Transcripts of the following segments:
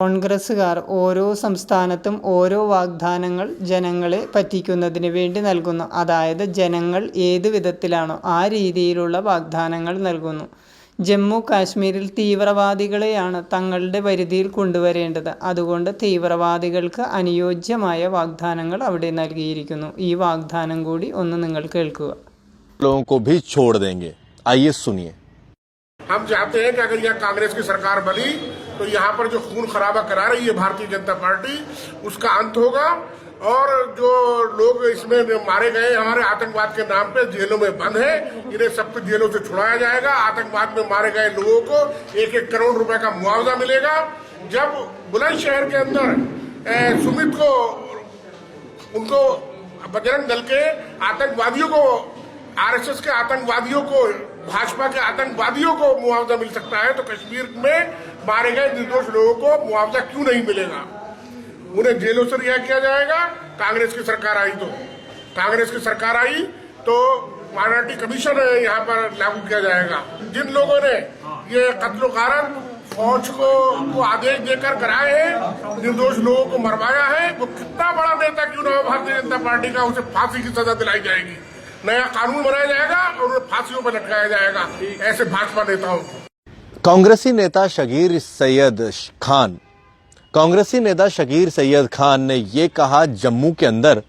കോൺഗ്രസ്സുകാർ ഓരോ സംസ്ഥാനത്തും ഓരോ വാഗ്ദാനങ്ങൾ ജനങ്ങളെ പറ്റിക്കുന്നതിന് വേണ്ടി നൽകുന്നു അതായത് ജനങ്ങൾ ഏത് വിധത്തിലാണോ ആ രീതിയിലുള്ള വാഗ്ദാനങ്ങൾ നൽകുന്നു ജമ്മു കാശ്മീരിൽ തീവ്രവാദികളെയാണ് തങ്ങളുടെ പരിധിയിൽ കൊണ്ടുവരേണ്ടത് അതുകൊണ്ട് തീവ്രവാദികൾക്ക് അനുയോജ്യമായ വാഗ്ദാനങ്ങൾ അവിടെ നൽകിയിരിക്കുന്നു ഈ വാഗ്ദാനം കൂടി ഒന്ന് നിങ്ങൾ കേൾക്കുക लोगों को भी छोड़ देंगे आइए सुनिए हम चाहते हैं कि अगर यह कांग्रेस की सरकार बनी तो यहाँ पर जो खून खराबा करा रही है भारतीय जनता पार्टी उसका अंत होगा। और जो लोग इसमें मारे गए हमारे आतंकवाद के नाम पे जेलों में बंद है इन्हें सबको जेलों से छुड़ाया जाएगा। आतंकवाद में मारे गए लोगों को एक एक करोड़ रुपए का मुआवजा मिलेगा। जब बुलंदशहर के अंदर ए, सुमित को उनको बजरंग दल के आतंकवादियों को आरएसएस के आतंकवादियों को भाजपा के आतंकवादियों को मुआवजा मिल सकता है तो कश्मीर में मारे गए निर्दोष लोगों को मुआवजा क्यों नहीं मिलेगा? उन्हें जेलों से रिहा किया जाएगा कांग्रेस की सरकार आई तो। कांग्रेस की सरकार आई तो माइनॉरिटी कमीशन यहाँ पर लागू किया जाएगा। जिन लोगों ने ये कत्लो कारण फौज को, आदेश देकर कराए हैं निर्दोष लोगों को मरवाया है वो कितना बड़ा नेता क्यों ना हो भारतीय जनता पार्टी का उसे फांसी की सजा दिलाई जाएगी। नया कानून बनाया जाएगा और उन्हें फांसियों पर लटकाया जाएगा। ऐसे भाजपा नेताओं कांग्रेसी नेता शगीर सैयद खान। कांग्रेसी नेता शगीर सैयद खान ने ये कहा जम्मू के अंदर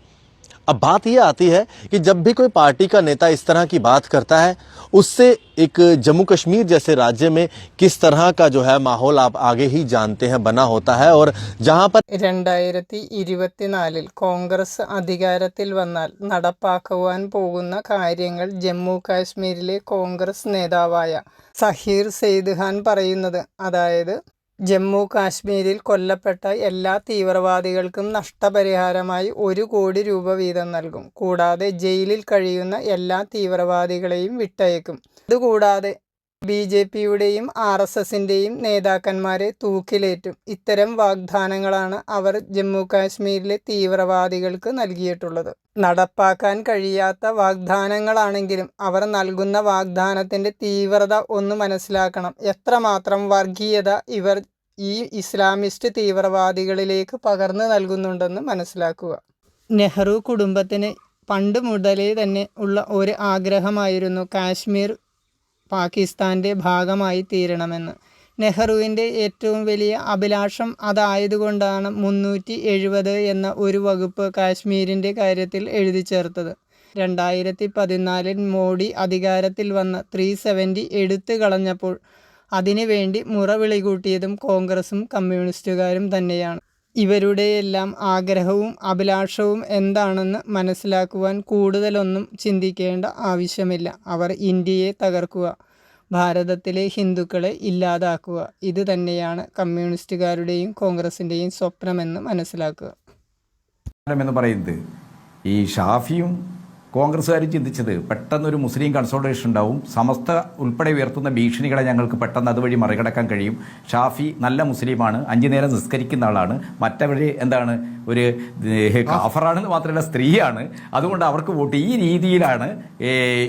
अब बात यह आती है कि जब भी कोई पार्टी का नेता इस तरह की बात करता है उससे एक जम्मू कश्मीर जैसे राज्य में किस तरह का जो है माहौल आप आगे ही जानते हैं बना होता है और जहां पर രണ്ടായിരത്തി ഇരുപത്തിനാലിൽ കോൺഗ്രസ് അധികാരത്തിൽ വന്നാൽ നടപ്പാക്കുവാൻ പോകുന്ന കാര്യങ്ങൾ ജമ്മു കാശ്മീരിലെ കോൺഗ്രസ് നേതാവായ സഹീർ സെയ്ദ് ഖാൻ പറയുന്നത് അതായത് ജമ്മു കാശ്മീരിൽ കൊല്ലപ്പെട്ട എല്ലാ തീവ്രവാദികൾക്കും നഷ്ടപരിഹാരമായി ഒരു കോടി രൂപ വീതം നൽകും. കൂടാതെ ജയിലിൽ കഴിയുന്ന എല്ലാ തീവ്രവാദികളെയും വിട്ടയക്കും. ഇതുകൂടാതെ ബി ജെ പിയുടെയും ആർ എസ് എസിന്റെയും നേതാക്കന്മാരെ തൂക്കിലേറ്റും. ഇത്തരം വാഗ്ദാനങ്ങളാണ് അവർ ജമ്മു കാശ്മീരിലെ തീവ്രവാദികൾക്ക് നൽകിയിട്ടുള്ളത്. നടപ്പാക്കാൻ കഴിയാത്ത വാഗ്ദാനങ്ങളാണെങ്കിലും അവർ നൽകുന്ന വാഗ്ദാനത്തിന്റെ തീവ്രത ഒന്ന് മനസ്സിലാക്കണം. എത്രമാത്രം വർഗീയത ഇവർ ഈ ഇസ്ലാമിസ്റ്റ് തീവ്രവാദികളിലേക്ക് പകർന്നു നൽകുന്നുണ്ടെന്ന് മനസ്സിലാക്കുക. നെഹ്റു കുടുംബത്തിന് പണ്ട് മുതലേ തന്നെ ഉള്ള ഒരു ആഗ്രഹമായിരുന്നു കാശ്മീർ പാകിസ്ഥാന്റെ ഭാഗമായി തീരണമെന്ന്. നെഹ്റുവിന്റെ ഏറ്റവും വലിയ അഭിലാഷം അതായതുകൊണ്ടാണ് മുന്നൂറ്റി എഴുപത് എന്ന ഒരു വകുപ്പ് കാശ്മീരിന്റെ കാര്യത്തിൽ എഴുതി ചേർത്തത്. രണ്ടായിരത്തി പതിനാലിൽ മോഡി അധികാരത്തിൽ വന്ന ത്രീ സെവന്റി എടുത്തു കളഞ്ഞപ്പോൾ അതിനുവേണ്ടി മുറവിളി കൂട്ടിയതും കോൺഗ്രസും കമ്മ്യൂണിസ്റ്റുകാരും തന്നെയാണ്. ഇവരുടെയെല്ലാം ആഗ്രഹവും അഭിലാഷവും എന്താണെന്ന് മനസ്സിലാക്കുവാൻ കൂടുതലൊന്നും ചിന്തിക്കേണ്ട ആവശ്യമില്ല. അവർ ഇന്ത്യയെ തകർക്കുക ഭാരതത്തിലെ ഹിന്ദുക്കളെ ഇല്ലാതാക്കുക. ഇത് തന്നെയാണ് കമ്മ്യൂണിസ്റ്റുകാരുടെയും കോൺഗ്രസിന്റെയും സ്വപ്നമെന്ന് മനസ്സിലാക്കുക. എന്ന് പറയുന്നത് ഈ ഷാഫിയും കോൺഗ്രസ്സുകാരും ചിന്തിച്ചത് പെട്ടെന്നൊരു മുസ്ലിം കൺസോൾട്ടേഷൻ ഉണ്ടാവും. സമസ്ത ഉൾപ്പെടെ ഉയർത്തുന്ന ഭീഷണികളെ ഞങ്ങൾക്ക് പെട്ടെന്ന് അതുവഴി മറികടക്കാൻ കഴിയും. ഷാഫി നല്ല മുസ്ലിമാണ് അഞ്ചു നേരം നിസ്കരിക്കുന്ന ആളാണ്. മറ്റവര് എന്താണ്? ഒരു കാഫറാണെന്ന് മാത്രമല്ല സ്ത്രീയാണ്. അതുകൊണ്ട് അവർക്ക് വോട്ട് ഈ രീതിയിലാണ്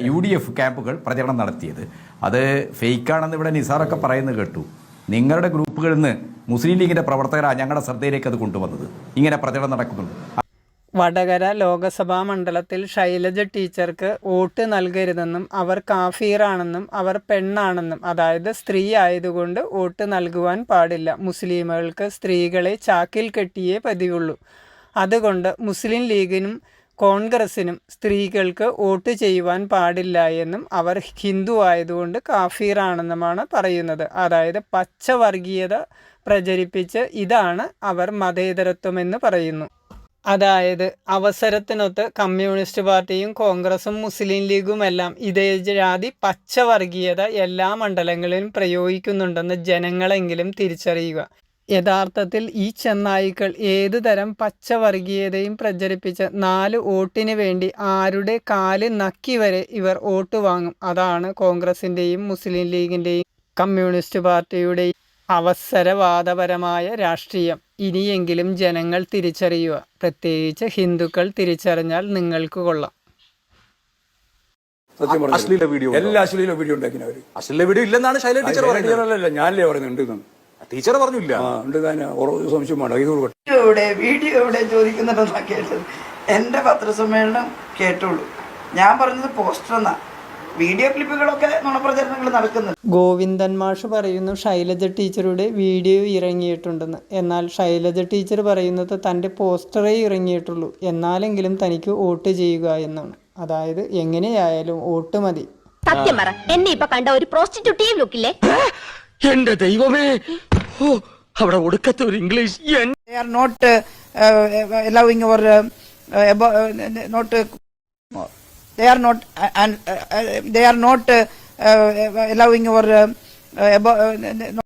യു ഡി എഫ് ക്യാമ്പുകൾ പ്രചരണം നടത്തിയത്. അത് ഫേക്കാണെന്ന് ഇവിടെ നിസാറൊക്കെ പറയുന്നത് കേട്ടു. നിങ്ങളുടെ ഗ്രൂപ്പുകളിൽ നിന്ന് മുസ്ലിം ലീഗിന്റെ പ്രവർത്തകരാണ് ഞങ്ങളുടെ ശ്രദ്ധയിലേക്ക് അത് കൊണ്ടുവന്നത്. ഇങ്ങനെ പ്രചരണം നടക്കുന്നുണ്ട്. വടകര ലോകസഭാ മണ്ഡലത്തിൽ ശൈലജ ടീച്ചർക്ക് വോട്ട് നൽകരുതെന്നും അവർ കാഫീറാണെന്നും അവർ പെണ്ണാണെന്നും അതായത് സ്ത്രീ ആയതുകൊണ്ട് വോട്ട് നൽകുവാൻ പാടില്ല. മുസ്ലിമുകൾക്ക് സ്ത്രീകളെ ചാക്കിൽ കെട്ടിയേ പതിവുള്ളൂ. അതുകൊണ്ട് മുസ്ലിം ലീഗിനും കോൺഗ്രസിനും സ്ത്രീകൾക്ക് വോട്ട് ചെയ്യുവാൻ പാടില്ല എന്നും അവർ ഹിന്ദു ആയതുകൊണ്ട് കാഫീറാണെന്നുമാണ് പറയുന്നത്. അതായത് പച്ചവർഗീയത പ്രചരിപ്പിച്ച് ഇതാണ് അവർ മതേതരത്വമെന്ന് പറയുന്നു. അതായത് അവസരത്തിനൊത്ത് കമ്മ്യൂണിസ്റ്റ് പാർട്ടിയും കോൺഗ്രസും മുസ്ലിം ലീഗുമെല്ലാം ഇതേ ജാതി പച്ചവർഗീയത എല്ലാ മണ്ഡലങ്ങളിലും പ്രയോഗിക്കുന്നുണ്ടെന്ന് ജനങ്ങളെങ്കിലും തിരിച്ചറിയുക. യഥാർത്ഥത്തിൽ ഈ ചെന്നായിക്കൾ ഏതു തരം പച്ചവർഗീയതയും പ്രചരിപ്പിച്ച് നാല് വോട്ടിന് വേണ്ടി ആരുടെ കാൽ നക്കി വരെ ഇവർ വോട്ട് വാങ്ങും. അതാണ് കോൺഗ്രസിന്റെയും മുസ്ലിം ലീഗിന്റെയും കമ്മ്യൂണിസ്റ്റ് പാർട്ടിയുടെയും അവസരവാദപരമായ രാഷ്ട്രീയം. ഇനിയെങ്കിലും ജനങ്ങൾ തിരിച്ചറിയുക. പ്രത്യേകിച്ച് ഹിന്ദുക്കൾ തിരിച്ചറിഞ്ഞാൽ നിങ്ങൾക്ക് കൊള്ളാം. അശ്ലീല വീഡിയോ എല്ലാ അശ്ലീല വീഡിയോ ഉണ്ടാക്കിനവര് അശ്ലീല വീഡിയോ ഇല്ലെന്നാണ് ശൈല ടീച്ചർ പറയുന്നത്. ഞാനല്ലേ പറയുന്നുണ്ട് ടീച്ചർ പറഞ്ഞില്ല. ഉണ്ട് തന്നെ ഒരു സംശയം വേണ്ട ഇത് വീഡിയോ എവിടെ വീഡിയോ എവിടെ ചോദിക്കുന്നുണ്ടെന്നാ കേട്ടത്? എന്റെ പത്രസമ്മേളനം കേട്ടോളൂ. ഞാൻ പറഞ്ഞത് പോസ്റ്റർ എന്നാ വീഡിയോ ക്ലിപ്പുകളൊക്കെ നുണപ്രചരണങ്ങൾ നടക്കുന്നുണ്ട് ഗോവിന്ദൻ മാഷ് പറയുന്നു ശൈലജ ടീച്ചറുടെ വീഡിയോ ഇറങ്ങിയിട്ടുണ്ടെന്ന് എന്നാൽ ശൈലജ ടീച്ചർ പറയുന്നത് തന്റെ പോസ്റ്ററേ ഇറങ്ങിയിട്ടുള്ളൂ എന്നാലെങ്കിലും തനിക്ക് വോട്ട് ചെയ്യുക എന്നാണ് അതായത് എങ്ങനെയായാലും വോട്ട് മതി സത്യം പറ എന്നെ ഇപ്പൊ കണ്ട ഒരു പ്രോസ്റ്റിറ്റ്യൂട്ടീവ് ലുക്കില്ലേ എന്റെ ദൈവമേ ഓ അവിടെ ഒടുക്കത്തെ ഒരു English they are not uh, uh, allowing or uh, uh, abo- uh, not uh, they are not uh, and uh, uh, they are not allowing our